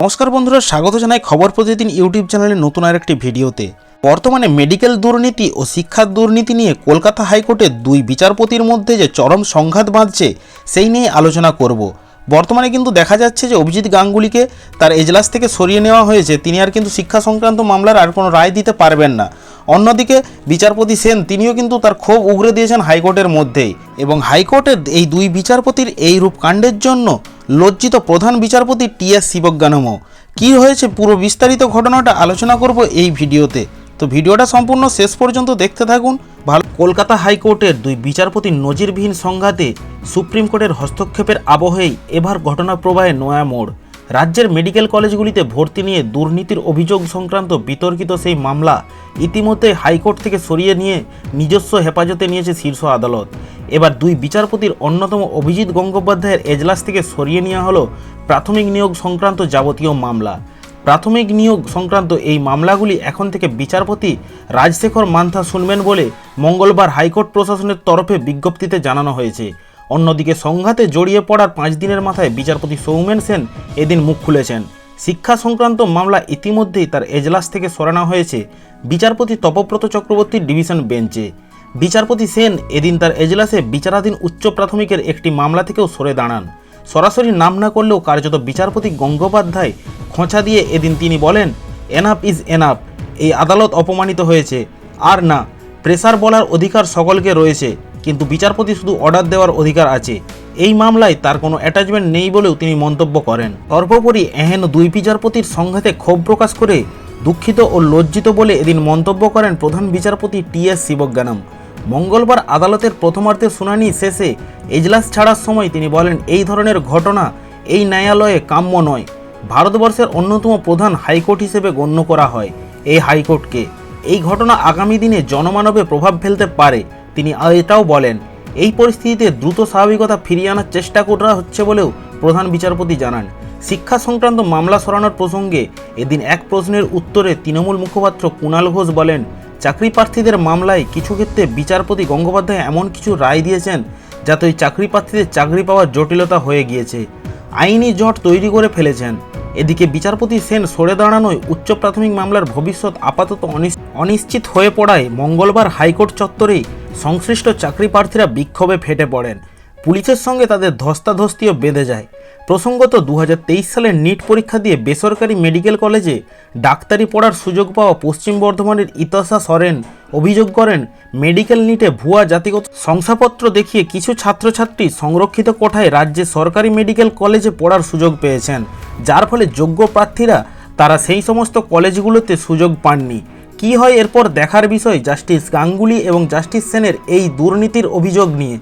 নমস্কার বন্ধুরা, স্বাগত জানাই খবর প্রতিদিন ইউটিউব চ্যানেলে নতুন আরেকটি ভিডিওতে। বর্তমানে মেডিকেল দুর্নীতি ও শিক্ষার দুর্নীতি নিয়ে কলকাতা হাইকোর্টের দুই বিচারপতির মধ্যে যে চরম সংঘাত বাঁধছে, সেই নিয়ে আলোচনা করব। বর্তমানে কিন্তু দেখা যাচ্ছে যে অভিজিৎ গাঙ্গুলিকে তার এজলাস থেকে সরিয়ে নেওয়া হয়েছে। তিনি আর কিন্তু শিক্ষা সংক্রান্ত মামলার আর কোনো রায় দিতে পারবেন না। অন্যদিকে বিচারপতি সেন তিনিও কিন্তু তার ক্ষোভ উগরে দিয়েছেন হাইকোর্টের মধ্যেই। এবং হাইকোর্টের এই দুই বিচারপতির এই রূপ কাণ্ডের জন্য লজ্জিত প্রধান বিচারপতি টি এস শিবজ্ঞানমও। কী হয়েছে পুরো বিস্তারিত ঘটনাটা আলোচনা করব এই ভিডিওতে। তো ভিডিওটা সম্পূর্ণ শেষ পর্যন্ত দেখতে থাকুন। ভালো কলকাতা হাইকোর্টের দুই বিচারপতির নজিরবিহীন সংঘাতে সুপ্রিম কোর্টের হস্তক্ষেপের আবহেই এবার ঘটনা প্রবাহে নয়া মোড়। রাজ্যের মেডিকেল কলেজগুলিতে ভর্তি নিয়ে দুর্নীতির অভিযোগ সংক্রান্ত বিতর্কিত সেই মামলা ইতিমধ্যে হাইকোর্ট থেকে সরিয়ে নিয়ে নিজস্ব হেফাজতে নিয়েছে শীর্ষ আদালত। এবার দুই বিচারপতির অন্যতম অভিজিৎ গঙ্গোপাধ্যায়ের এজলাস থেকে সরিয়ে নেওয়া হলো প্রাথমিক নিয়োগ সংক্রান্ত যাবতীয় মামলা। প্রাথমিক নিয়োগ সংক্রান্ত এই মামলাগুলি এখন থেকে বিচারপতি রাজশেখর মান্থা শুনবেন বলে মঙ্গলবার হাইকোর্ট প্রশাসনের তরফে বিজ্ঞপ্তিতে জানানো হয়েছে। অন্যদিকে সংঘাতে জড়িয়ে পড়ার পাঁচ দিনের মাথায় বিচারপতি সৌমেন সেন এদিন মুখ খুলেছেন। শিক্ষা সংক্রান্ত মামলা ইতিমধ্যেই তার এজলাস থেকে সরানো হয়েছে বিচারপতি তপব্রত চক্রবর্তীর ডিভিশন বেঞ্চে। বিচারপতি সেন এদিন তার এজলাসে বিচারাধীন উচ্চ প্রাথমিকের একটি মামলা থেকেও সরে দাঁড়ান। সরাসরি নাম না করলেও কার্যত বিচারপতি গঙ্গোপাধ্যায় খোঁচা দিয়ে এদিন তিনি বলেন, এনাফ ইজ এনাফ, এই আদালত অপমানিত হয়েছে। আর না, প্রেসার বলার অধিকার সকলকে রয়েছে। কিন্তু বিচারপতি শুধু অর্ডার দেওয়ার অধিকার আছে। এই মামলায় তার কোনো অ্যাটাচমেন্ট নেই বলেও তিনি মন্তব্য করেন। সর্বোপরি এহেন দুই বিচারপতির সংঘাতে ক্ষোভ প্রকাশ করে দুঃখিত ও লজ্জিত বলে এদিন মন্তব্য করেন প্রধান বিচারপতি টি এস শিবজ্ঞানম। মঙ্গলবার আদালতের প্রথমার্ধের শুনানি শেষে এজলাস ছাড়ার সময় তিনি বলেন, এই ধরনের ঘটনা এই ন্যায়ালয়ে কাম্য নয়। ভারতবর্ষের অন্যতম প্রধান হাইকোর্ট হিসেবে গণ্য করা হয় এই হাইকোর্টকে। এই ঘটনা আগামী দিনে জনমানবে প্রভাব ফেলতে পারে। তিনি এটাও বলেন, এই পরিস্থিতিতে দ্রুত স্বাভাবিকতা ফিরিয়ে আনার চেষ্টা করা হচ্ছে বলেও প্রধান বিচারপতি জানান। শিক্ষা সংক্রান্ত মামলা সরানোর প্রসঙ্গে এদিন এক প্রশ্নের উত্তরে তৃণমূল মুখপাত্র কুণাল ঘোষ বলেন, চাকরি প্রার্থীদের মামলায় কিছু ক্ষেত্রে বিচারপতি গঙ্গোপাধ্যায় এমন কিছু রায় দিয়েছেন, যাতে ওই চাকরি প্রার্থীদের চাকরি পাওয়ার জটিলতা হয়ে গিয়েছে। আইনি জট তৈরি করে ফেলেছেন। এদিকে বিচারপতি সেন সরে দাঁড়ানোয় উচ্চ প্রাথমিক মামলার ভবিষ্যৎ আপাতত অনিশ্চিত হয়ে পড়ায় মঙ্গলবার হাইকোর্ট চত্বরেই সংশ্লিষ্ট চাকরি প্রার্থীরা বিক্ষোভে ফেটে পড়েন। পুলিশের সঙ্গে তাদের ধস্তাধস্তিও বেঁধে যায়। প্রসঙ্গত দু হাজার তেইশ সালের নিট পরীক্ষা দিয়ে বেসরকারি মেডিকেল কলেজে ডাক্তারি পড়ার সুযোগ পাওয়া পশ্চিম বর্ধমানের ইতসা সরেন অভিযোগ করেন, মেডিকেল নিটে ভুয়া জাতিগত শংসাপত্র দেখিয়ে কিছু ছাত্রছাত্রী সংরক্ষিত কোঠায় রাজ্যে সরকারি মেডিকেল কলেজে পড়ার সুযোগ পেয়েছেন। যার ফলে যোগ্য প্রার্থীরা তারা সেই সমস্ত কলেজগুলোতে সুযোগ পাননি। কি হয় এরপর দেখার বিষয় জাস্টিস গাঙ্গুলি এবং জাস্টিস সেনের এই দুর্নীতির অভিযোগ নিয়ে।